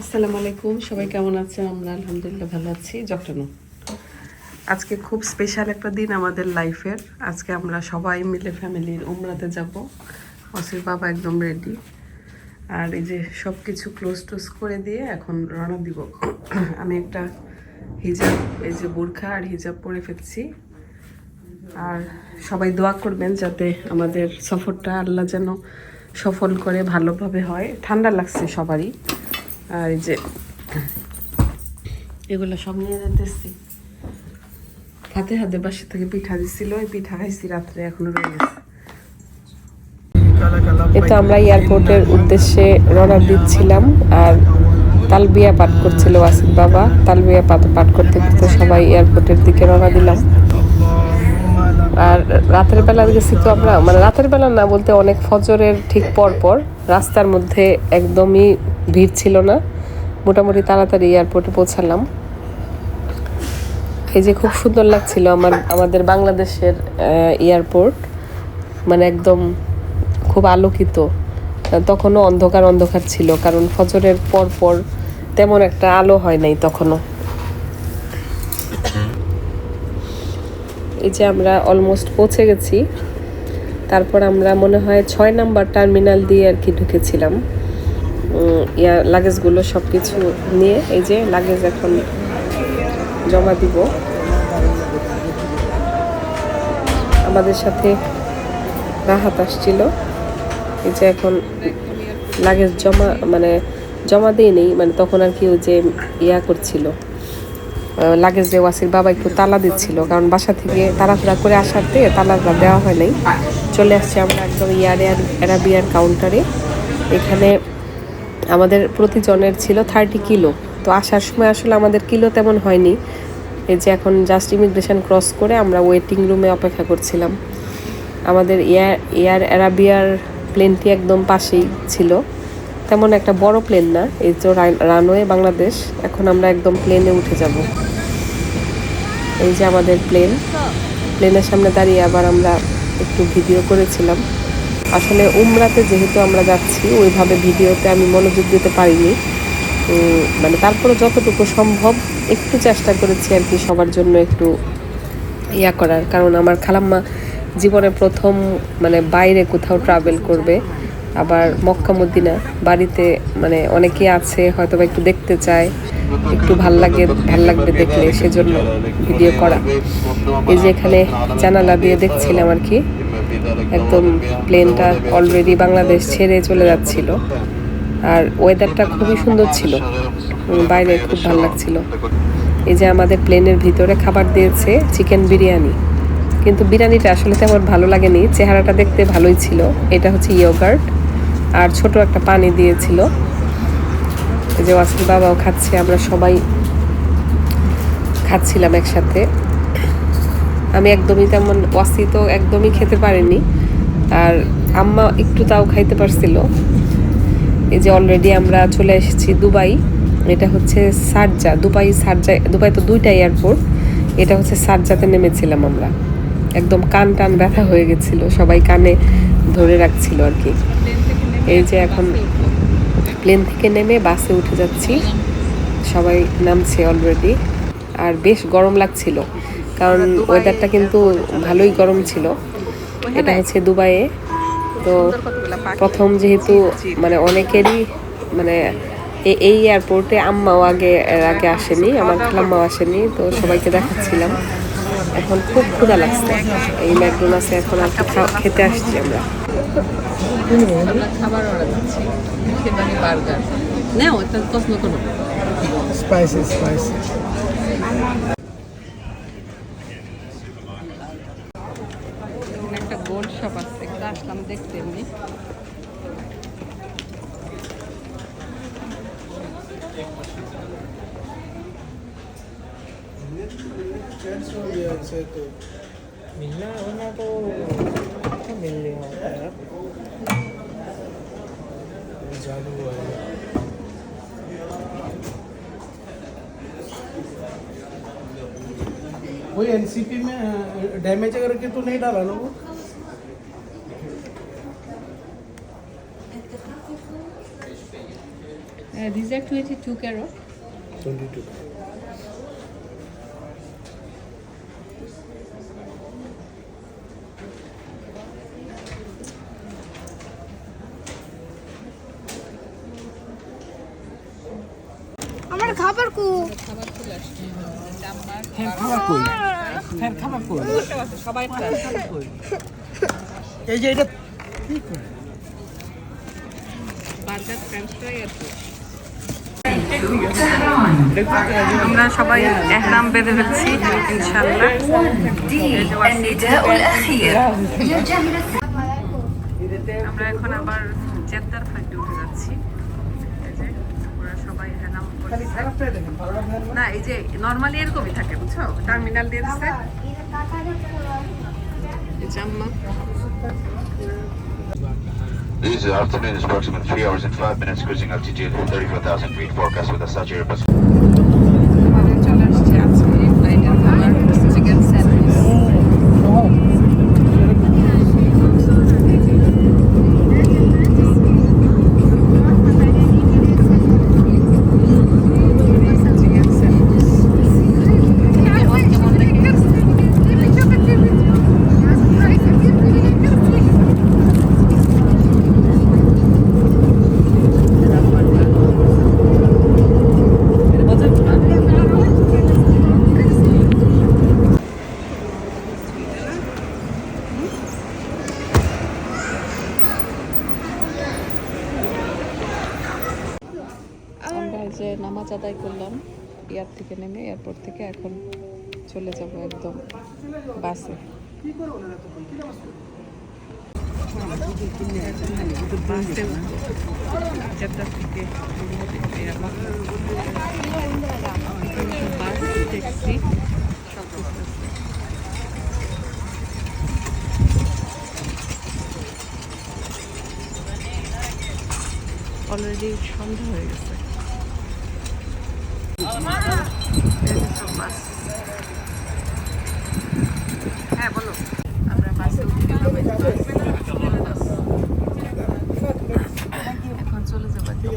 আসসালামু আলাইকুম, সবাই কেমন আছেন? আমরা আলহামদুলিল্লাহ ভালো আছি। যত্ন আজকে খুব স্পেশাল একটা দিন আমাদের লাইফের আজকে আমরা সবাই মিলে ফ্যামিলির উমরাতে যাব। অসির বাবা একদম রেডি আর এই যে সব কিছু ক্লোজ টোজ করে দিয়ে এখন রওনা দিব। আমি একটা হিজাব এই যে বোরখা আর হিজাব পরে ফেলছি। আর সবাই দোয়া করবেন যাতে আমাদের সফরটা আল্লাহ যেন সফল করে ভালোভাবে হয়। ঠান্ডা লাগছে সবারই। আর যে, এগুলো সব নিয়ে যেতেছি। হাতে হাতে বাসা থেকে পিঠা দিছিল ওই পিঠা খাইছি, রাত্রে এখনও রয়ে গেছে। এটা আমরা এয়ারপোর্টের উদ্দেশ্যে রওনা দিচ্ছিলাম, আর তালবিয়া পাঠ করছিল ওয়াসিফ বাবা। তালবিয়া পাঠ করতে করতে সবাই এয়ারপোর্টের দিকে রওনা দিলাম। আর রাতের বেলা গেছি তো আমরা মানে রাতের বেলা না বলতে অনেক ফজরের ঠিক পর পর রাস্তার মধ্যে একদমই ভিড় ছিল না। মোটামুটি তাড়াতাড়ি এয়ারপোর্টে পৌঁছালাম। এই যে খুব সুন্দর লাগছিল আমার, আমাদের বাংলাদেশের এয়ারপোর্ট মানে একদম খুব আলোকিত। তখনও অন্ধকার অন্ধকার ছিল, কারণ ফজরের পর পর তেমন একটা আলো হয় নাই তখনও। এই যে আমরা অলমোস্ট পৌঁছে গেছি। তারপর আমরা মনে হয় ছয় নাম্বার টার্মিনাল দিয়ে আর কি ঢুকেছিলাম। ইয়া লাগেজগুলো সব কিছু নিয়ে, এই যে লাগেজ এখন জমা দিব। আমাদের সাথে রাহাত আসছিল। এই যে এখন লাগেজ জমা মানে জমা দিয়ে নেই মানে তখন আর কি ওই যে ইয়া করছিল। লাগেজ ওয়াসির বাবা একটু তালা দিচ্ছিল, কারণ বাসা থেকে তাড়াহুড়া করে আসাতে তালাটা দেওয়া হয় নাই। চলে আসছে আমরা একদম ইয়ার অ্যারাবিয়ার কাউন্টারে। এখানে আমাদের প্রতিজনের ছিল থার্টি কিলো। তো আসার সময় আসলে আমাদের কিলো তেমন হয়নি। এই যে এখন জাস্ট ইমিগ্রেশন ক্রস করে আমরা ওয়েটিং রুমে অপেক্ষা করছিলাম। আমাদের এয়ার এয়ার অ্যারাবিয়ার প্লেনটি একদম পাশেই ছিল। তেমন একটা বড় প্লেন না, এই তো রানওয়ে বাংলাদেশ, এখন আমরা একদম প্লেনে উঠে যাব। এই যে আমাদের প্লেন প্লেনের সামনে দাঁড়িয়ে আবার আমরা একটু ভিডিও করেছিলাম। আসলে উমরাতে যেহেতু আমরা যাচ্ছি, ওইভাবে ভিডিওতে আমি মনোযোগ দিতে পারিনি। মানে তারপরে যতটুকু সম্ভব একটু চেষ্টা করেছি আর কি সবার জন্য একটু ইয়া করার। কারণ আমার খালাম্মা জীবনে প্রথম মানে বাইরে কোথাও ট্রাভেল করবে। আবার মক্কা মদিনা বাড়িতে মানে অনেকেই আছে হয়তো বা একটু দেখতে চায়। একটু ভালো লাগে, ভালো লাগবে দেখলে, সেজন্য ভিডিও করা। এই যে এখানে জানালা দিয়ে দেখছিলাম আর কি, একদম প্লেনটা অলরেডি বাংলাদেশ ছেড়ে চলে যাচ্ছিল। আর ওয়েদারটা খুবই সুন্দর ছিল বাইরে খুব ভালো লাগছিল। এই যে আমাদের প্লেনের ভিতরে খাবার দিয়েছে চিকেন বিরিয়ানি। কিন্তু বিরিয়ানিটা আসলে তেমন ভালো লাগেনি। চেহারাটা দেখতে ভালোই ছিল। এটা হচ্ছে ইয়োগার্ট আর ছোট একটা পানি দিয়েছিল। এই যে ওয়াসির বাবাও খাচ্ছে, আমরা সবাই খাচ্ছিলাম একসাথে। আমি একদমই তেমন, ওয়াসি তো একদমই খেতে পারিনি। আর আম্মা একটু তাও খাইতে পারছিল। এই যে অলরেডি আমরা চলে এসেছি দুবাই। এটা হচ্ছে সারজা, দুবাই সারজা, দুবাই তো দুইটা এয়ারপোর্ট এটা হচ্ছে সারজাতে নেমেছিলাম আমরা। একদম কান টান ব্যথা হয়ে গেছিল, সবাই কানে ধরে রাখছিল আর কি। এই যে এখন প্লেন থেকে নেমে বাসে উঠে যাচ্ছি, সবাই নামছে অলরেডি আর বেশ গরম লাগছিল, কারণ ওয়েদারটা কিন্তু ভালোই গরম ছিল। এটা হচ্ছে দুবাইয়ে। তো প্রথম যেহেতু মানে অনেকেরই মানে এই এয়ারপোর্টে আম্মাও আগে আগে আসেনি, আমার খালাম্মাও আসেনি, তো সবাইকে দেখাচ্ছিলাম। এখন খুব ক্ষুধা লাগছে। এই ম্যাকডোনাসে এখন আর খেতে আসছি আমরা। খাবার অর্ডার দিচ্ছি। বার্গার। নাও একটা পছন্দ করো। স্পাইসি স্পাইসি একটা গোল্ড শপ আছে একটা আসলাম দেখতে এমনি। चेंज मिलना होना तो, मिल गया जादू है वही एनसीपी में डैमेज अगर के तो नहीं डाला लोगों वो Uh, these are 22 carat. 22. সবাই এই যে এটা কি আমরা সবাই এহরাম বেঁধে ফেলছি ইনশাআল্লাহ। আমরা এখন আবার জেদ্দার ফ্লাইটে উঠে যাচ্ছি। সবাই না এই যে নর্মালি এরকমই থাকে বুঝছ? টার্মিনাল দিয়ে দিচ্ছে This is afternoon approximately 3 hours and 5 minutes cruising altitude 34,000 feet forecast with a saturated নামাজ আদায় করলাম এয়ার থেকে নেমে এয়ারপোর্ট থেকে এখন চলে যাব একদম বাসে অলরেডি সন্ধ্যা হয়ে গেছে। হ্যাঁ বলো আমরা বাসে। এখন চলে যাব একটু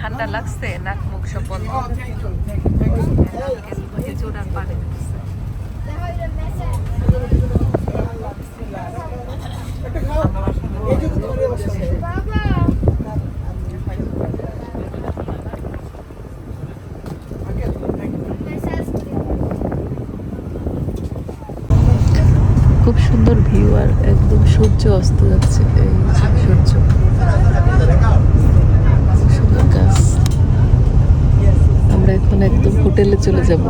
ঠান্ডা লাগছে নাক মুখ সব বন্ধ যে পানি দিতেছে। খুব সুন্দর ভিউ আর একদম সূর্য অস্ত যাচ্ছে, এই সূর্য। সুন্দর গাছ। আমরা এখন একদম হোটেলে চলে যাব।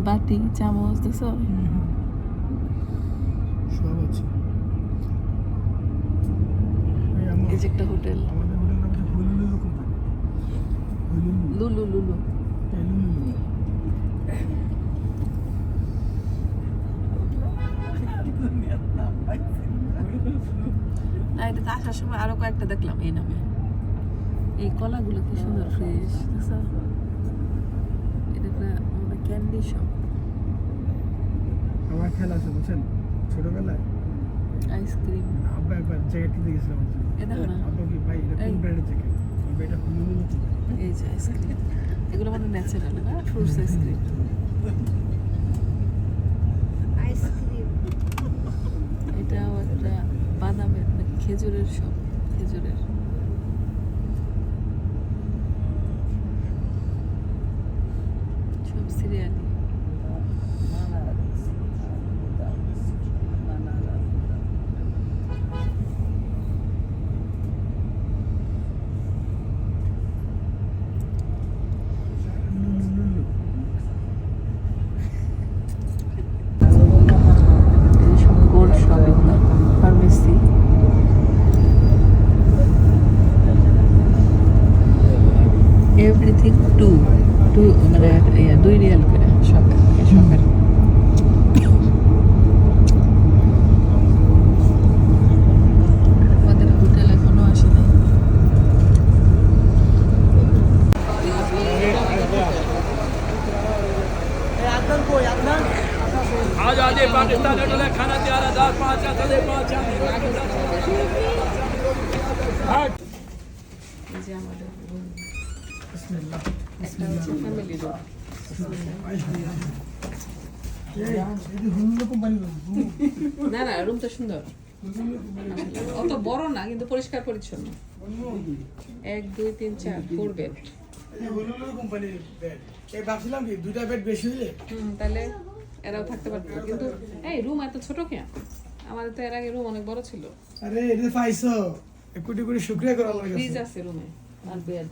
যে বাটি চামচ দেখছ? সব আছে। এই যে হোটেল। লুলু লুলু। না এটা সময় আরও কয়েকটা দেখলাম এই নামে। এই কলাগুলো কি সুন্দর ফ্রেশ দেখছ? এটা ক্যান্ডি শপ। আমার খেলা আছে বুঝছেন? ছোটবেলায় আইসক্রিম। জ্যাকেট এটা এই। যে আইসক্রিম। এগুলো মানে ন্যাচারাল ফ্রুটস আইসক্রিম। একটা খেজুরের সব খেজুরের। আজে પાકિસ્તાન એટલે খানা ત્યારે દસ પાંચ સાથે પાંચ না না রুমটা সুন্দর। অত বড় না কিন্তু পরিষ্কার পরিচ্ছন্ন। এক দুই তিন চার ফোর বেড কোম্পানির বেড ভাবছিলাম কি দুইটা বেড বেশি তাহলে এরাও থাকতে পারতো কিন্তু এই রুম এত ছোট কেন? আমাদের তো এর আগে রুম অনেক বড় ছিল। আরে এটা পাইছো? কোটি কোটি শুক্রিয়া করা লাগে। ফ্রিজ আছে রুমে আর বেড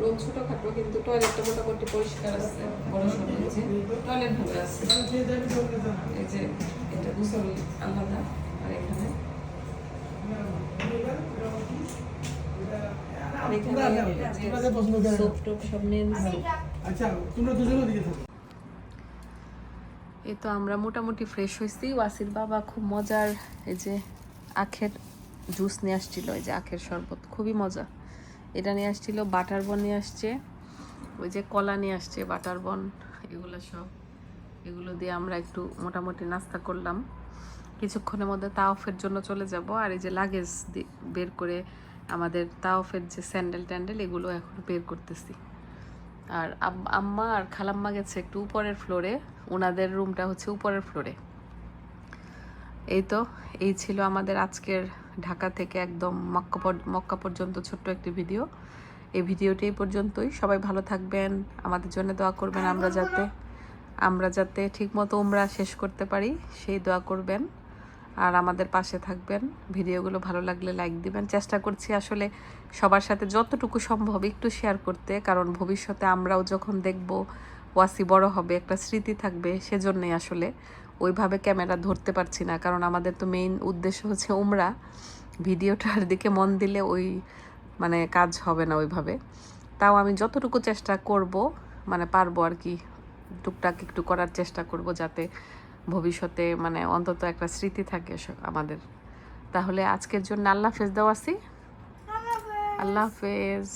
রুম ছোটখাটো কিন্তু টয়লেটটা মোটামুটি পরিষ্কার আছে বড় সড়ো হয়েছে। টয়লেট ভালো আছে। এই যে এটা গোসল আলাদা আর এখানে। আর সব নিয়ে। আচ্ছা তোমরা দুজনে দিকে থাকো। এই তো আমরা মোটামুটি ফ্রেশ হয়েছি ওয়াসির বাবা খুব মজার এই যে আখের জুস নিয়ে আসছিল, এই যে আখের শরবত, খুবই মজা। এটা নিয়ে আসছিল, বাটার বন নিয়ে আসছে, ওই যে কলা নিয়ে আসছে, বাটার বন, এগুলো সব। এগুলো দিয়ে আমরা একটু মোটামুটি নাস্তা করলাম। কিছুক্ষণের মধ্যে তাওফের জন্য চলে যাব, আর এই যে লাগেজ বের করে আমাদের তাওফের যে স্যান্ডেল ট্যান্ডেল এগুলো এখন বের করতেছি। আর আম্মা আর খালাম্মা গেছে একটু উপরের ফ্লোরে ওনাদের রুমটা হচ্ছে উপরের ফ্লোরে এই তো, এই ছিল আমাদের আজকের ঢাকা থেকে একদম মক্কা মক্কা পর্যন্ত ছোট্ট একটি ভিডিও। এই ভিডিওটি এই পর্যন্তই। সবাই ভালো থাকবেন, আমাদের জন্য দোয়া করবেন আমরা যাতে আমরা যাতে ঠিকমতো উমরা শেষ করতে পারি, সেই দোয়া করবেন। আর আমাদের পাশে থাকবেন। ভিডিওগুলো ভালো লাগলে লাইক দিবেন। চেষ্টা করছি আসলে সবার সাথে যতটুকু সম্ভব একটু শেয়ার করতে, কারণ ভবিষ্যতে আমরাও যখন দেখব ওয়াসি বড় হবে একটা স্মৃতি থাকবে সেজন্যই আসলে। ওইভাবে ক্যামেরা ধরতে পারছি না কারণ আমাদের তো মেইন উদ্দেশ্য হচ্ছে উমরা। ভিডিওটার দিকে মন দিলে ওই মানে কাজ হবে না ওইভাবে। তাও আমি যতটুকু চেষ্টা করব মানে পারব আর কি টুকটাক একটু করার চেষ্টা করব যাতে ভবিষ্যতে মানে অন্তত একটা স্মৃতি থাকে আমাদের। তাহলে আজকের জন্য আল্লাহ হাফেজ দেওয়া আছি আল্লাহ হাফেজ।